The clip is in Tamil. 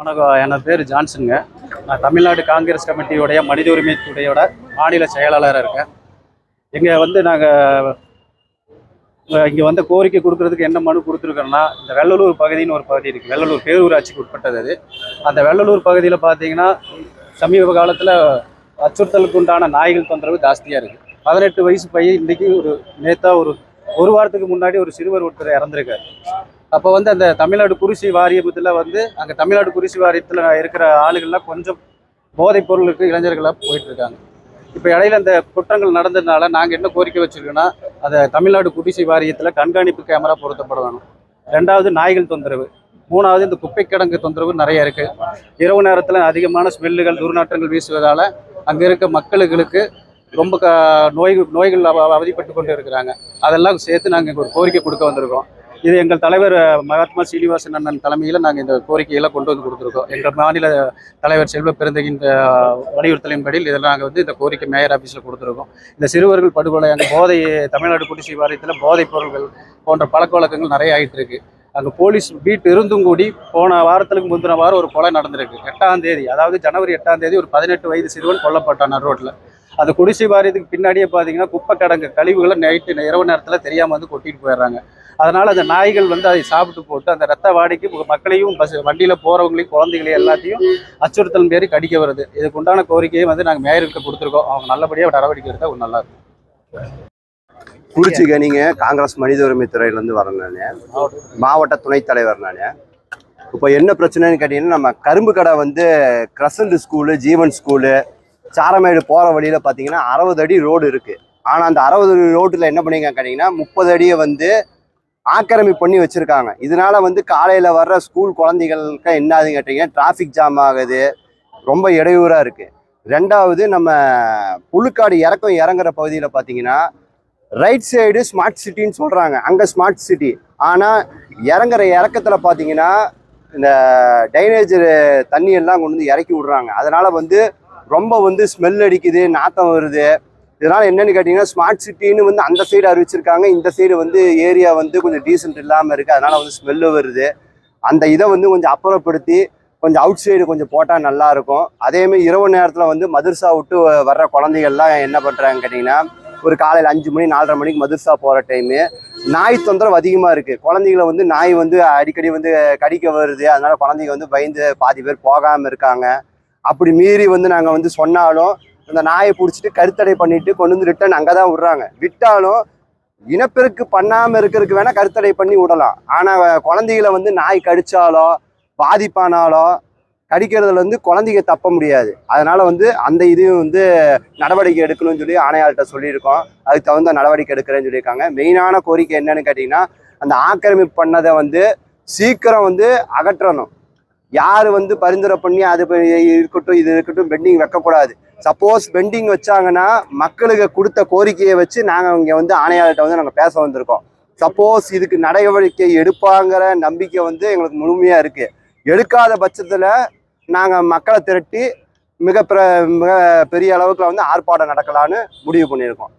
வணக்கம். என் பேர் ஜான்சனுங்க. நான் தமிழ்நாடு காங்கிரஸ் கமிட்டியுடைய மனித உரிமை துறையோட மாநில செயலாளராக இருக்கேன். இங்கே வந்து நாங்கள் இங்கே வந்து கோரிக்கை கொடுக்கறதுக்கு என்ன மனு கொடுத்துருக்கோன்னா இந்த வெள்ளலூர் பகுதின்னு ஒரு பகுதி இருக்குது வெள்ளலூர் பேரூராட்சிக்கு உட்பட்டது அது. அந்த வெள்ளலூர் பகுதியில் பார்த்தீங்கன்னா சமீப காலத்தில் அச்சுறுத்தலுக்கு உண்டான நாய்கள் தொந்தரவு ஜாஸ்தியாக இருக்குது பதினெட்டு வயசு பையன் இன்றைக்கி ஒரு நேத்தா ஒரு ஒரு வாரத்துக்கு முன்னாடி ஒரு சிறுவர் ஒருத்தர் இறந்துருக்காரு. அப்போ வந்து அந்த தமிழ்நாடு குறிசி வாரியத்தில் வந்து அங்கே தமிழ்நாடு குறிசி வாரியத்தில் இருக்கிற ஆளுகள்லாம் கொஞ்சம் போதைப் பொருளுக்கு இளைஞர்களாக போயிட்டுருக்காங்க. இப்போ இடையில அந்த குற்றங்கள் நடந்ததுனால நாங்கள் என்ன கோரிக்கை வச்சிருக்கோன்னா அதை தமிழ்நாடு குடிசை வாரியத்தில் கண்காணிப்பு கேமரா பொருத்தப்பட வேணும் ரெண்டாவது நாய்கள் தொந்தரவு. மூணாவது இந்த குப்பை கிடங்கு தொந்தரவு நிறைய இருக்குது இரவு நேரத்தில் அதிகமான ஸ்மெல்லுகள் துர்நாற்றங்கள் வீசுவதால் அங்கே இருக்க மக்களுக்கு ரொம்ப க நோய் நோய்கள் அவதிப்பட்டு கொண்டு இருக்கிறாங்க அதெல்லாம் சேர்த்து நாங்கள் ஒரு கோரிக்கை கொடுக்க வந்திருக்கோம். இது எங்கள் தலைவர் மகாத்மா சீனிவாசன் அண்ணன் தலைமையில் நாங்கள் இந்த கோரிக்கையெல்லாம் கொண்டு வந்து கொடுத்துருக்கோம். எங்கள் மாநில தலைவர் செல்வ பிறந்தகின்ற வலியுறுத்தலின்படி இதில் நாங்கள் வந்து இந்த கோரிக்கை மேயர் ஆஃபீஸில் கொடுத்துருக்கோம். இந்த சிறுவர்கள் படுகொலை அங்கே போதை தமிழ்நாடு குடிசை வாரியத்தில் போதைப் பொருள்கள் போன்ற பழக்க வழக்கங்கள் நிறைய ஆகிட்டு இருக்கு. அங்கே போலீஸ் பீட் இருந்தும் கூடி போன வாரத்துக்கு முந்தின வாரம் ஒரு கொலை நடந்திருக்கு. எட்டாம் தேதி அதாவது ஜனவரி எட்டாம் தேதி ஒரு பதினெட்டு வயது சிறுவன் கொல்லப்பட்டான் ரோட்டில் அந்த குடிசை வாரியத்துக்கு பின்னாடியே பார்த்தீங்கன்னா குப்பை கிடங்கு கழிவுகளை நைட்டு இரவு நேரத்தில் தெரியாமல் வந்து கொட்டிட்டு போயிடுறாங்க. அதனால் அந்த நாய்கள் வந்து அதை சாப்பிட்டு போட்டு அந்த ரத்த வாடைக்கு மக்களையும் பஸ் வண்டியில் போகிறவங்களையும் குழந்தைகளையும் எல்லாத்தையும் அச்சுறுத்தல் மாரி கடிக்க வருது. இதுக்கு உண்டான கோரிக்கையை வந்து நாங்கள் மேயருக்கு கொடுத்துருக்கோம். அவங்க நல்லபடியாக நடவடிக்கை எடுத்தால் ஒரு நல்லா இருக்கும். குறிச்சிக்க நீங்கள் காங்கிரஸ் மனித உரிமை துறையிலேருந்து வரேன் நான். மாவட்ட துணைத் தலைவர் நான். இப்போ என்ன பிரச்சனைன்னு கேட்டிங்கன்னா நம்ம கரும்பு கடை வந்து Crescent school Jeevan school Saramedu போகிற வழியில் பார்த்தீங்கன்னா அறுபது அடி ரோடு இருக்குது ஆனால் அந்த அறுபது அடி ரோட்டில் என்ன பண்ணிங்க கேட்டிங்கன்னா முப்பது அடியை வந்து ஆக்கிரமி பண்ணி வச்சுருக்காங்க. இதனால் வந்து காலையில் வர்ற ஸ்கூல் குழந்தைகளுக்கு என்னாதுன்னு கேட்டிங்கன்னா டிராஃபிக் ஜாம் ஆகுது. ரொம்ப இடையூறாக இருக்குது ரெண்டாவது நம்ம புழுக்காடு இறக்கம் இறங்குற பகுதியில் பார்த்தீங்கன்னா ரைட் சைடு ஸ்மார்ட் சிட்டின்னு சொல்கிறாங்க அங்கே ஸ்மார்ட் சிட்டி ஆனால் இறங்குற இறக்கத்தில் பார்த்தீங்கன்னா இந்த டைனேஜ் தண்ணி எல்லாம் கொண்டு வந்து இறக்கி விட்றாங்க. அதனால் வந்து ரொம்ப வந்து ஸ்மெல் அடிக்குது நாத்தம் வருது. இதனால் என்னென்னு கேட்டிங்கன்னா ஸ்மார்ட் சிட்டின்னு வந்து அந்த சைடு அறிவிச்சிருக்காங்க. இந்த சைடு வந்து ஏரியா வந்து கொஞ்சம் டீசென்ட் இல்லாமல் இருக்குது அதனால் வந்து ஸ்மெல்லு வருது. அந்த இதை வந்து கொஞ்சம் அப்புறப்படுத்தி கொஞ்சம் அவுட் சைடு கொஞ்சம் போட்டால் நல்லாயிருக்கும் அதேமாதிரி இரவு நேரத்தில் வந்து மதுர்சா விட்டு வர்ற குழந்தைகள்லாம் என்ன பண்ணுறாங்கன்னு கேட்டிங்கன்னா ஒரு காலையில் அஞ்சு மணி நாலரை மணிக்கு மதுர்சா போகிற டைமு நாய் தொந்தரவு அதிகமாக இருக்குது குழந்தைகளை வந்து நாய் வந்து அடிக்கடி வந்து கடிக்க வருது. அதனால் குழந்தைங்க வந்து பயந்து பாதி பேர் போகாமல் இருக்காங்க. அப்படி மீறி வந்து நாங்கள் வந்து சொன்னாலும் அந்த நாயை பிடிச்சிட்டு கருத்தடை பண்ணிட்டு கொண்டு வந்து ரிட்டர்ன் அங்கே தான் விட்றாங்க. விட்டாலும் இனப்பெருக்கு பண்ணாமல் இருக்கிறதுக்கு வேணால் கருத்தடை பண்ணி விடலாம். ஆனால் குழந்தைகளை வந்து நாய் கடித்தாலோ பாதிப்பானாலோ கடிக்கிறதுல வந்து குழந்தைங்க தப்ப முடியாது. அதனால் வந்து அந்த இதையும் வந்து நடவடிக்கை எடுக்கணும்னு சொல்லி ஆணையாளர்கிட்ட சொல்லியிருக்கோம். அதுக்கு தகுந்த நடவடிக்கை எடுக்கிறேன்னு சொல்லியிருக்காங்க. மெயினான கோரிக்கை என்னன்னு கேட்டிங்கன்னா அந்த ஆக்கிரமிப்பு பண்ணதை வந்து சீக்கிரம் வந்து அகற்றணும். யார் வந்து பரிந்துரை பண்ணி அது இருக்கட்டும் இது இருக்கட்டும் பெண்டிங் வைக்கக்கூடாது. சப்போஸ் பெண்டிங் வச்சாங்கன்னா மக்களுக்கு கொடுத்த கோரிக்கையை வச்சு நாங்கள் இங்கே வந்து ஆணையாளர்கிட்ட வந்து நாங்கள் பேச வந்திருக்கோம். சப்போஸ் இதுக்கு நடவடிக்கை எடுப்பாங்கிற நம்பிக்கை வந்து எங்களுக்கு முழுமையாக இருக்குது எடுக்காத பட்சத்தில் நாங்கள் மக்களை திரட்டி மிக பிர மிக பெரிய அளவுக்கு வந்து ஆர்ப்பாட்டம் நடக்கலான்னு முடிவு பண்ணியிருக்கோம்.